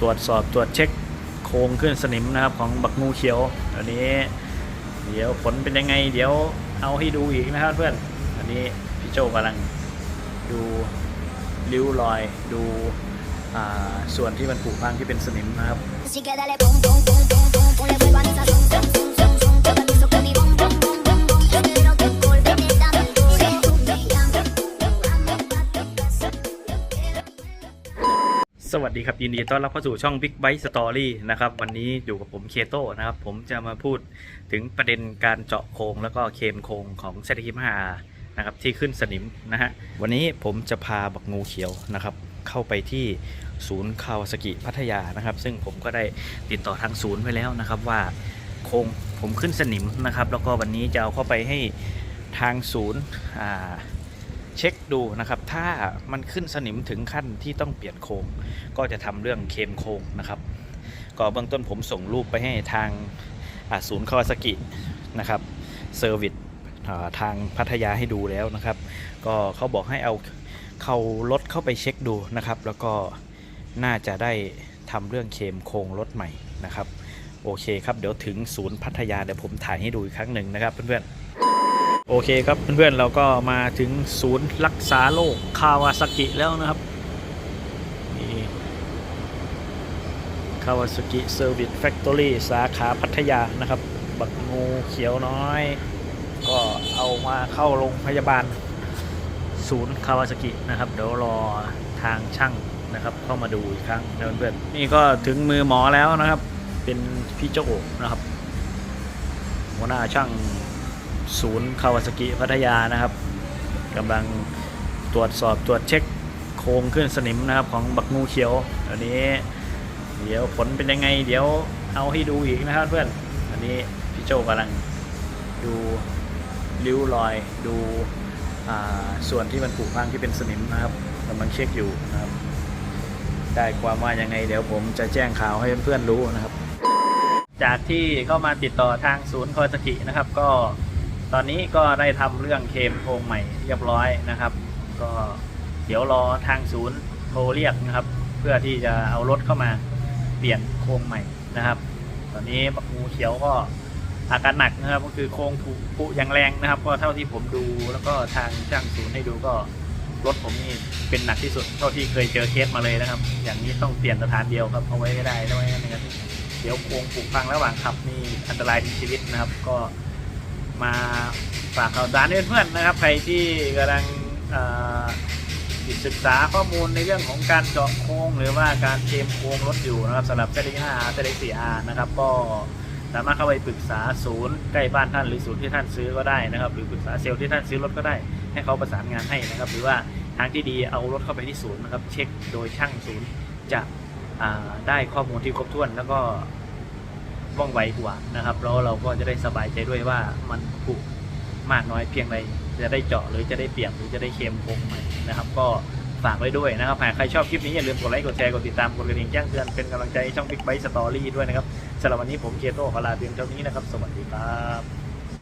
ตรวจสอบตรวจเช็คโครงขึ้นสนิมนะครับของบักงูเขียวอันนี้ เดี๋ยวผลเป็นยังไง เดี๋ยวเอาให้ดูอีกนะครับเพื่อนอันนี้พี่โจกำลังดูริ้วรอยดูอ่าส่วนที่มันผุพังที่เป็นสนิมนะครับ สวัสดีครับยินดีต้อนรับเข้าสู่ช่อง Big Bite Story นะครับวันนี้อยู่กับผมเคโตนะครับผมจะมาพูดถึงประเด็นการเจาะโครงแล้วก็เคมโครงของเซตคิม5นะครับที่ขึ้นสนิมนะฮะวันนี้ผมจะพาบักงูเขียวนะครับเข้าไปที่ศูนย์คาวาสกิพัทยานะครับ ซึ่งผมก็ได้ติดต่อทางศูนย์ไว้แล้วนะครับว่าโครงผมขึ้นสนิมนะครับแล้วก็วันนี้จะเอาเข้าไปให้ทางศูนย์อ่า เช็คดูนะครับ ถ้ามันขึ้นสนิมถึงขั้นที่ต้องเปลี่ยนโครงก็จะทำเรื่องเคมโครงนะครับ ก็เบื้องต้นผมส่งรูปไปให้ทางศูนย์คาวาสกินะครับเซอร์วิสทางพัทยาให้ดูแล้วนะครับ ก็เขาบอกให้เอาเขารถเข้าไปเช็คดูนะครับ แล้วก็น่าจะได้ทำเรื่องเคมโครงรถใหม่นะครับ โอเคครับ เดี๋ยวถึงศูนย์พัทยาเดี๋ยวผมถ่ายให้ดูอีกครั้งหนึ่งนะครับเพื่อนๆ โอเคครับเพื่อนๆเราก็มาถึงศูนย์รักษาโรคคาวาซากิแล้วนะครับนี่คาวาซากิเซอร์วิสแฟคทอรี่สาขาพัทยานะครับ บักงูเขียวน้อย ก็เอามาเข้าโรงพยาบาล ศูนย์คาวาซากินะครับ เดี๋ยวรอทางช่างนะครับ เข้ามาดูอีกครั้งนะเพื่อนๆนี่ก็ถึงมือหมอแล้วนะครับ เป็นพี่โจนะครับหัวหน้าช่าง ศูนย์คาวาสกิพัทยานะครับกำลังตรวจสอบตรวจเช็คโครงขึ้นสนิมนะครับของบักงูเขียวอันนี้เดี๋ยวผลเป็นยังไง เดี๋ยวเอาให้ดูอีกนะครับเพื่อนอันนี้พี่โจกำลังดูริ้วรอยดูส่วนที่มันผุพังที่เป็นสนิมนะครับกำลังเช็คอยู่นะครับ ได้ความว่ายังไง เดี๋ยวผมจะแจ้งข่าวให้เพื่อนๆรู้นะครับ จากที่เข้ามาติดต่อทางศูนย์คอสกินะครับ ก็ ตอนนี้ก็ได้ทำเรื่องเคมโครงใหม่เรียบร้อยนะครับ ก็เดี๋ยวรอทางศูนย์โทรเรียกนะครับ เพื่อที่จะเอารถเข้ามาเปลี่ยนโครงใหม่นะครับ ตอนนี้บักงูเขียวก็อาการหนักนะครับ ก็คือโครงผุผุอย่างแรงนะครับ ก็เท่าที่ผมดูแล้วก็ทางช่างศูนย์ให้ดูก็รถผมนี่เป็นหนักที่สุดเท่าที่เคยเจอเคสมาเลยนะครับ อย่างนี้ต้องเปลี่ยนสถานเดียวครับเอาไว้ไม่ได้ไม่งั้นนะครับเดี๋ยวโครงผูกพังระหว่างขับนี่อันตรายถึงชีวิตนะครับ ก็ มาฝากข่าวสารเพื่อนๆนะครับ ใครที่กำลังศึกษาข้อมูลในเรื่องของการเจาะโค้งหรือว่าการเคลมโค้งรถอยู่นะครับสำหรับเซตห้าเซตสี่อาร์นะครับ ก็สามารถเข้าไปปรึกษาศูนย์ใกล้บ้านท่านหรือศูนย์ที่ท่านซื้อก็ได้นะครับ หรือปรึกษาเซลล์ที่ท่านซื้อรถก็ได้ ให้เขาประสานงานให้นะครับ หรือว่าทางที่ดีเอารถเข้าไปที่ศูนย์นะครับ เช็คโดยช่างศูนย์จะได้ข้อมูลที่ครบถ้วนแล้วก็ ว่องไวกว่านะครับแล้วเราก็จะได้สบายใจด้วยว่ามันผุมากน้อยเพียงใดจะได้เจาะหรือจะได้เปียกหรือจะได้เค็มคงไหมนะครับ ก็ฝากไว้ด้วยนะครับหากใครชอบคลิปนี้อย่าลืมกดไลค์กดแชร์กดติดตามกดกระดิ่งแจ้งเตือนเป็นกำลังใจให้ช่อง Big Bite Story ด้วยนะครับสำหรับวันนี้ผมเคโต้ขอลาเพียงเท่านี้นะครับ สวัสดีครับ